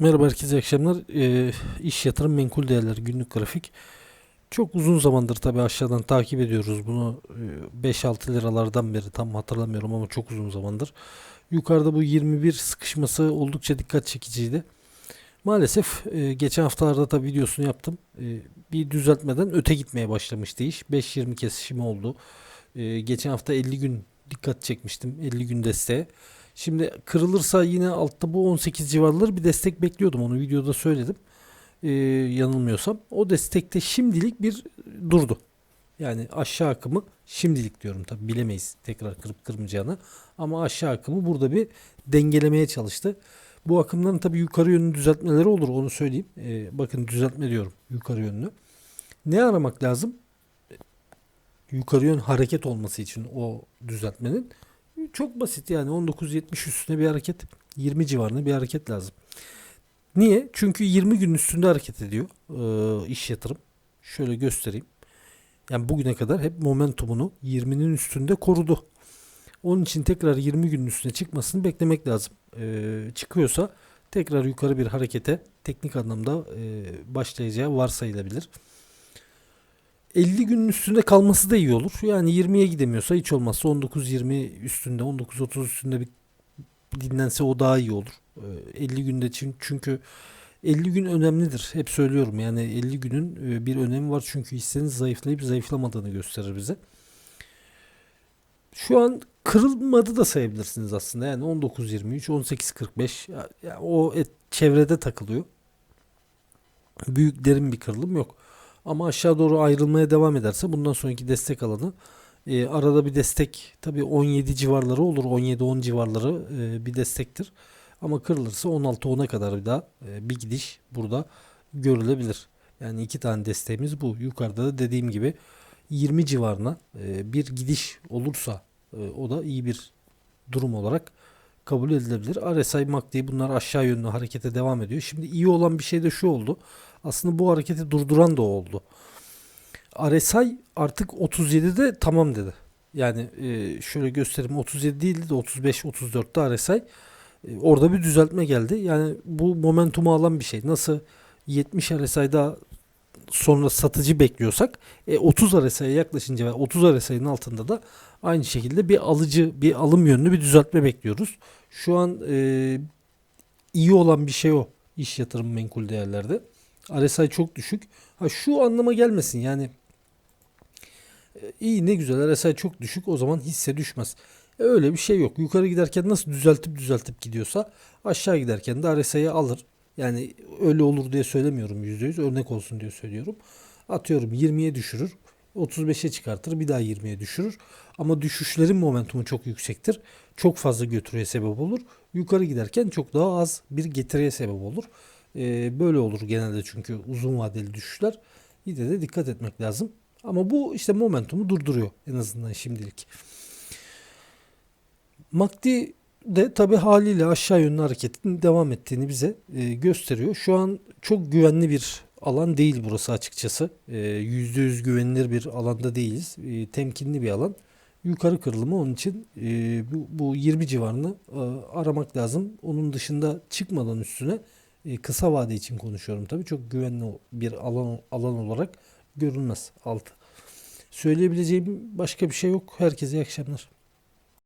Merhaba herkese akşamlar. Ee, iş yatırım menkul değerler günlük grafik. Çok uzun zamandır tabii aşağıdan takip ediyoruz bunu. Ee, 5-6 liralardan beri tam hatırlamıyorum ama çok uzun zamandır. Yukarıda bu 21 sıkışması oldukça dikkat çekiciydi. Maalesef e, geçen haftalarda tabii videosunu yaptım. E, bir düzeltmeden öte gitmeye başlamıştı iş. 5-20 kesişimi oldu. E, geçen hafta 50 gün dikkat çekmiştim. 50 gün desteğe. Şimdi kırılırsa yine altta bu 18 civarları bir destek bekliyordum. Onu videoda söyledim. Ee, yanılmıyorsam. O destekte şimdilik bir durdu. Yani aşağı akımı şimdilik diyorum tabi bilemeyiz tekrar kırıp kırmayacağını. Ama aşağı akımı burada bir dengelemeye çalıştı. Bu akımların tabi yukarı yönlü düzeltmeleri olur onu söyleyeyim. Ee, bakın düzeltme diyorum yukarı yönlü. Ne aramak lazım? Yukarı yön hareket olması için o düzeltmenin çok basit yani 19.70 üstüne bir hareket 20 civarında bir hareket lazım. Niye? Çünkü 20 gün üstünde hareket ediyor ee, iş yatırım. Şöyle göstereyim. Yani bugüne kadar hep momentumunu 20'nin üstünde korudu. Onun için tekrar 20 günün üstüne çıkmasını beklemek lazım. Ee, çıkıyorsa tekrar yukarı bir harekete teknik anlamda e, başlayacağı varsayılabilir. 50 günün üstünde kalması da iyi olur. Yani 20'ye gidemiyorsa hiç olmazsa 19-20 üstünde 19-30 üstünde bir dinlense o daha iyi olur. 50 günde için çünkü 50 gün önemlidir. Hep söylüyorum yani 50 günün e, bir önemi var çünkü hissenin zayıflayıp zayıflamadığını gösterir bize. Şu an kırılmadı da sayabilirsiniz aslında. Yani 19-23, 18-45 yani o et, çevrede takılıyor. Büyük derin bir kırılım yok. Ama aşağı doğru ayrılmaya devam ederse bundan sonraki destek alanı e, arada bir destek tabii 17 civarları olur. 17-10 civarları e, bir destektir. Ama kırılırsa 16-10'a kadar bir daha e, bir gidiş burada görülebilir. Yani iki tane desteğimiz bu. Yukarıda da dediğim gibi 20 civarına e, bir gidiş olursa e, o da iyi bir durum olarak kabul edilebilir. RSI MACD bunlar aşağı yönlü harekete devam ediyor. Şimdi iyi olan bir şey de şu oldu. Aslında bu hareketi durduran da oldu. RSI artık 37'de tamam dedi. Yani e, şöyle göstereyim 37 değildi de 35-34'te RSI. E, orada bir düzeltme geldi. Yani bu momentumu alan bir şey. Nasıl 70 RSI'da sonra satıcı bekliyorsak e, 30 RSI'ye yaklaşınca ve 30 RSI'nin altında da aynı şekilde bir alıcı bir alım yönlü bir düzeltme bekliyoruz. Şu an e, iyi olan bir şey o iş yatırım menkul değerlerde. RSI çok düşük. Ha şu anlama gelmesin yani e, iyi ne güzel RSI çok düşük o zaman hisse düşmez. E, öyle bir şey yok. Yukarı giderken nasıl düzeltip düzeltip gidiyorsa aşağı giderken de RSI'yi alır. Yani öyle olur diye söylemiyorum %100 örnek olsun diye söylüyorum. Atıyorum 20'ye düşürür. 35'e çıkartır bir daha 20'ye düşürür. Ama düşüşlerin momentumu çok yüksektir. Çok fazla götürüye sebep olur. Yukarı giderken çok daha az bir getiriye sebep olur. Ee, böyle olur genelde çünkü uzun vadeli düşüşler. Yine de dikkat etmek lazım. Ama bu işte momentumu durduruyor en azından şimdilik. MACD de tabi haliyle aşağı yönlü hareketin devam ettiğini bize e, gösteriyor. Şu an çok güvenli bir alan değil burası açıkçası. E, %100 güvenilir bir alanda değiliz. E, temkinli bir alan. Yukarı kırılımı onun için e, bu, bu 20 civarını aramak lazım. Onun dışında çıkmadan üstüne e, kısa vade için konuşuyorum tabii. Çok güvenli bir alan alan olarak görünmez altı. Söyleyebileceğim başka bir şey yok. Herkese iyi akşamlar.